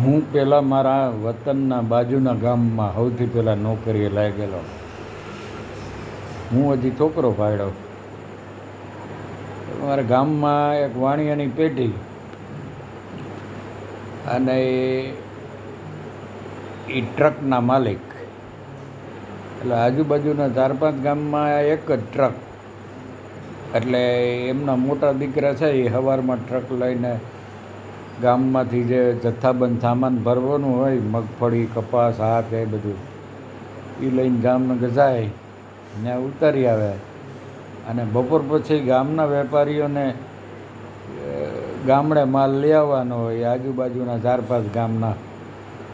હું પહેલાં મારા વતનના બાજુના ગામમાં સૌથી પહેલાં નોકરીએ લાગેલો હું હજી છોકરો પાડ્યો મારા ગામમાં એક વાણિયાની પેઢી અને એ એ ટ્રકના માલિક. એટલે આજુબાજુના ચાર પાંચ ગામમાં એક જ ટ્રક. એટલે એમના મોટા દીકરા છે એ સવારમાં ટ્રક લઈને ગામમાંથી જે જથ્થાબંધ સામાન ભરવાનું હોય, મગફળી, કપાસ આ તે બધું એ લઈને જામનગર જાય, ત્યાં ઉતારી આવે. અને બપોર પછી ગામના વેપારીઓને ગામડે માલ લઈ આવવાનો હોય, આજુબાજુના ચાર પાંચ ગામના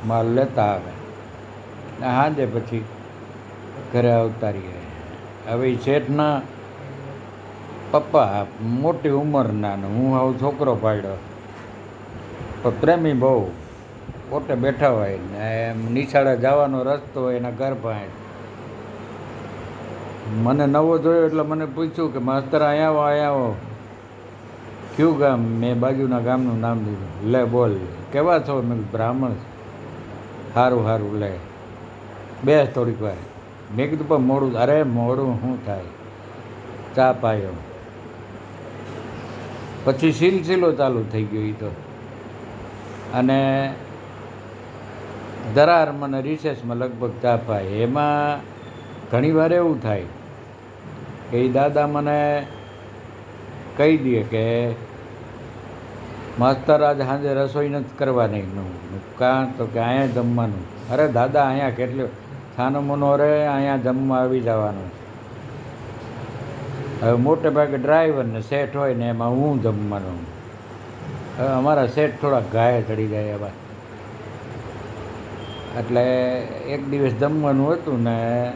માલ લેતા આવે. ને સાંજે પછી ઘરે અવતારીએ હવે ઈ શેઠના પપ્પા, મોટી ઉંમરના હું આવું છોકરો પાડ્યો. પણ પ્રેમી બહુ, પોતે બેઠા હોય ને એમ નિશાળે જવાનો રસ્તો હોય એના ઘર પાસે. મને નવો જોયો એટલે મને પૂછ્યું કે માસ્તર અહીંયા આવો અહીંયા આવો. કયું ગામ? મેં બાજુના ગામનું નામ દીધું લે બોલ, કેવા છો? મેં બ્રાહ્મણ સારું સારું લે. બેસ થોડીક વાર. મેં કીધું, પણ મોડું, અરે મોડું શું થાય? ચા પાયો. પછી સિલસિલો ચાલુ થઈ ગયો એ તો. અને દરારમાં મને રિસેસમાં લગભગ ચાપાય એમાં ઘણીવાર એવું થાય કે એ દાદા મને કહી દે કે માસ્તર આજ સાંજે રસોઈ નથી કરવાની. નું કાં તો કે અહીંયા જમવાનું. અરે દાદા, અહીંયા કેટલું છાનો મનો રે, અહીંયા જમવા આવી જવાનું હવે મોટે ભાગે ડ્રાઈવર ને સેટ હોય ને એમાં હું જમવાનું. હવે અમારા સેટ થોડા ઘાયે ચડી જાય એવા. એટલે એક દિવસ જમવાનું હતું ને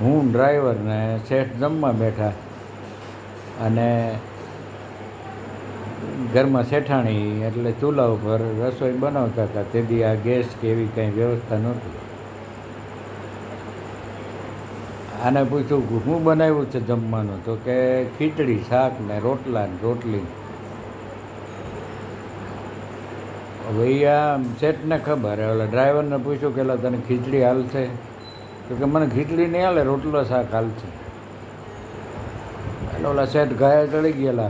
હું ડ્રાઈવર ને શેઠ જમવા બેઠા. અને ઘરમાં શેઠાણી એટલે ચૂલા ઉપર રસોઈ બનાવતા હતા. તેથી આ ગેસ કે એવી કંઈ વ્યવસ્થા નહોતી. આને પૂછ્યું હું બનાવ્યું છે જમવાનું? તો કે ખીચડી, શાક ને રોટલા ને રોટલી. ઈ આ શેઠને ખબર એટલે ડ્રાઈવરને પૂછ્યું કે "એલા તને ખીચડી હાલશે તો કે મને ખીચડી નહીં હાલે, રોટલો શાક હાલશે એટલે ઓલા શેઠ ઘાયા ચડી ગયેલા.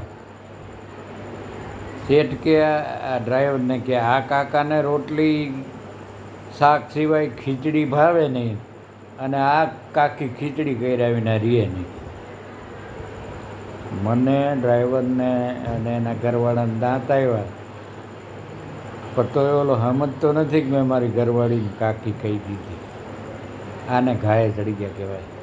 સેટ કે આ ડ્રાઈવરને કે આ કાકાને રોટલી, શાક સિવાય ખીચડી ભાવે નહીં અને આ કાકી ખીચડી કર્યા વિના રીએ નહીં. મને ડ્રાઈવરને અને એના ઘરવાળાને દાંત આવ્યા. પણ તો ઓલો સમજતો નથી કે મેં મારી ઘરવાળીને કાકી કહી દીધી. આને ઘાયે ચડી ગયા કહેવાય.